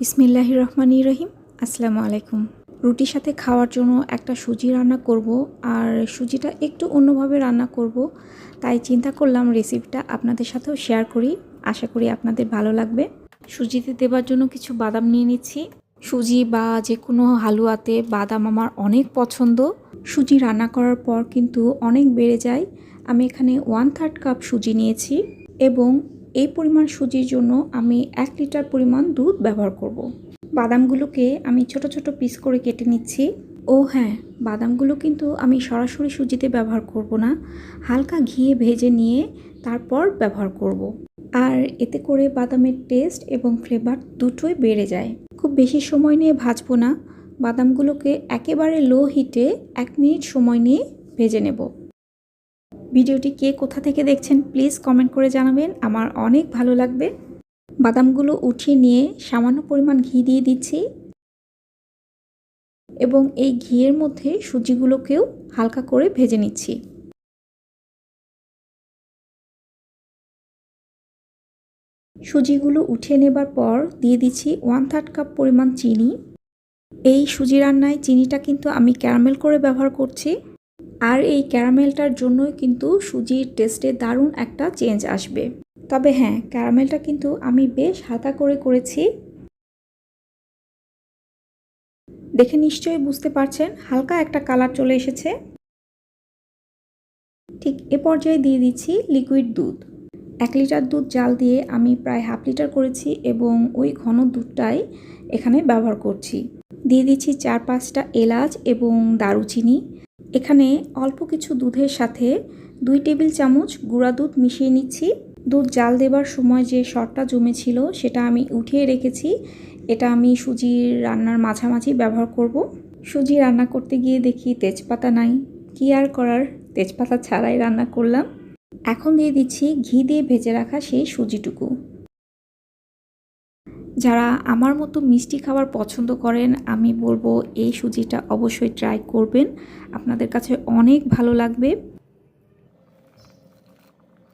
বিসমিল্লাহ রহমান রহিম। আসসালামু আলাইকুম। রুটির সাথে খাওয়ার জন্য একটা সুজি রান্না করব আর সুজিটা একটু অন্যভাবে রান্না করব। তাই চিন্তা করলাম রেসিপিটা আপনাদের সাথেও শেয়ার করি। আশা করি আপনাদের ভালো লাগবে। সুজিতে দেবার জন্য কিছু বাদাম নিয়ে নিচ্ছি। সুজি বা যে কোনো হালুয়াতে বাদাম আমার অনেক পছন্দ। সুজি রান্না করার পর কিন্তু অনেক বেড়ে যায়। আমি এখানে ওয়ান থার্ড কাপ সুজি নিয়েছি এবং এই পরিমাণ সুজির জন্য আমি এক লিটার পরিমাণ দুধ ব্যবহার করব। বাদামগুলোকে আমি ছোট ছোট পিস করে কেটে নিচ্ছি। ও হ্যাঁ বাদামগুলো কিন্তু আমি সরাসরি সুজিতে ব্যবহার করব না। হালকা ঘিয়ে ভেজে নিয়ে তারপর ব্যবহার করব। আর এতে করে বাদামের টেস্ট এবং ফ্লেভার দুটোই বেড়ে যায়। খুব বেশি সময় নিয়ে ভাজবো না। বাদামগুলোকে একেবারে লো হিটে এক মিনিট সময় নিয়ে ভেজে নেব। ভিডিওটি কে কোথা থেকে দেখছেন, প্লিজ কমেন্ট করে জানাবেন। আমার অনেক ভালো লাগবে। বাদামগুলো উঠিয়ে নিয়ে সামান্য পরিমাণ ঘি দিয়ে দিচ্ছি এবং এই ঘিয়ের মধ্যে সুজিগুলোকেও হালকা করে ভেজে নিচ্ছি। সুজিগুলো উঠিয়ে নেবার পর দিয়ে দিচ্ছি ওয়ান থার্ড কাপ পরিমাণ চিনি। এই সুজি রান্নায় চিনিটা কিন্তু আমি ক্যারামেল করে ব্যবহার করছি। আর এই ক্যারামেলটার জন্যই কিন্তু সুজির টেস্টে দারুণ একটা চেঞ্জ আসবে। তবে হ্যাঁ ক্যারামেলটা কিন্তু আমি বেশ হালকা করে করেছি। দেখে নিশ্চয়ই বুঝতে পারছেন, হালকা একটা কালার চলে এসেছে। ঠিক এ পর্যায়ে দিয়ে দিচ্ছি লিকুইড দুধ। এক লিটার দুধ জাল দিয়ে আমি প্রায় হাফ লিটার করেছি এবং ওই ঘন দুধটাই এখানে ব্যবহার করছি। দিয়ে দিচ্ছি চার পাঁচটা এলাচ এবং দারুচিনি। এখানে অল্প কিছু দুধের সাথে দুই টেবিল চামচ গুঁড়া দুধ মিশিয়ে নিচ্ছি। দুধ জাল দেবার সময় যে শটটা জমেছিল সেটা আমি উঠিয়ে রেখেছি। এটা আমি সুজি রান্নার মাঝামাঝি ব্যবহার করব। সুজি রান্না করতে গিয়ে দেখি তেজপাতা নাই। কি আর করার? তেজপাতা ছাড়াই রান্না করলাম। এখন দিয়ে দিচ্ছি ঘি দিয়ে ভেজে রাখা সেই সুজিটুকু। যারা আমার মতো মিষ্টি খাবার পছন্দ করেন, আমি বলব এই সুজিটা অবশ্যই ট্রাই করবেন। আপনাদের কাছে অনেক ভালো লাগবে।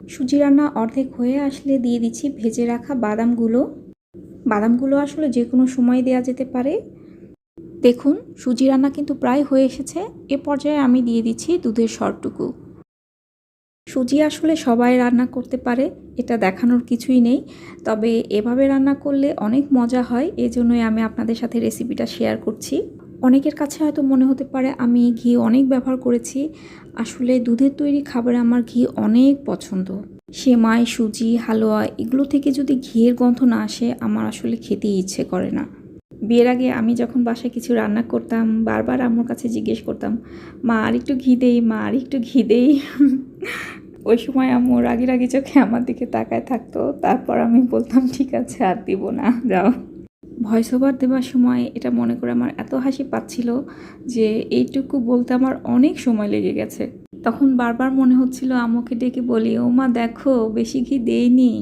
সুজি রান্না অর্ধেক হয়ে আসলে দিয়ে দিচ্ছি ভেজে রাখা বাদামগুলো। বাদামগুলো আসলে যে কোনো সময় দেওয়া যেতে পারে। দেখুন, সুজি রান্না কিন্তু প্রায় হয়ে এসেছে। এ পর্যায়ে আমি দিয়ে দিচ্ছি দুধের সরটুকু। সুজি আসলে সবাই রান্না করতে পারে, এটা দেখানোর কিছুই নেই। তবে এভাবে রান্না করলে অনেক মজা হয়, এজন্যই আমি আপনাদের সাথে রেসিপিটা শেয়ার করছি। অনেকের কাছে হয়তো মনে হতে পারে আমি ঘি অনেক ব্যবহার করেছি, আসলে দুধের তৈরি খাবারে আমার ঘি অনেক পছন্দ। সেমাই, সুজি, হালুয়া, এগুলো থেকে যদি ঘিয়ের গন্ধ না আসে, আমার আসলে খেতেই ইচ্ছে করে না। বিয়ের আগে আমি যখন বাসায় কিছু রান্না করতাম, বারবার আমার কাছে জিজ্ঞেস করতাম, মা আর একটু ঘি দেই, মা আর একটু ঘি দেই। ওই সময় আম্মু রাগি রাগি চোখে আমার দিকে তাকায় থাকতো। তারপর আমি বলতাম, ঠিক আছে, আর দিব না, যাও। ভয়েস ওভার দেওয়ার সময় এটা মনে করে আমার এত হাসি পাচ্ছিল যে এইটুকু বলতে আমার অনেক সময় লেগে গেছে। তখন বারবার মনে হচ্ছিল আম্মুকে ডেকে বলি ও মা দেখো, বেশি ঘি দেইনি।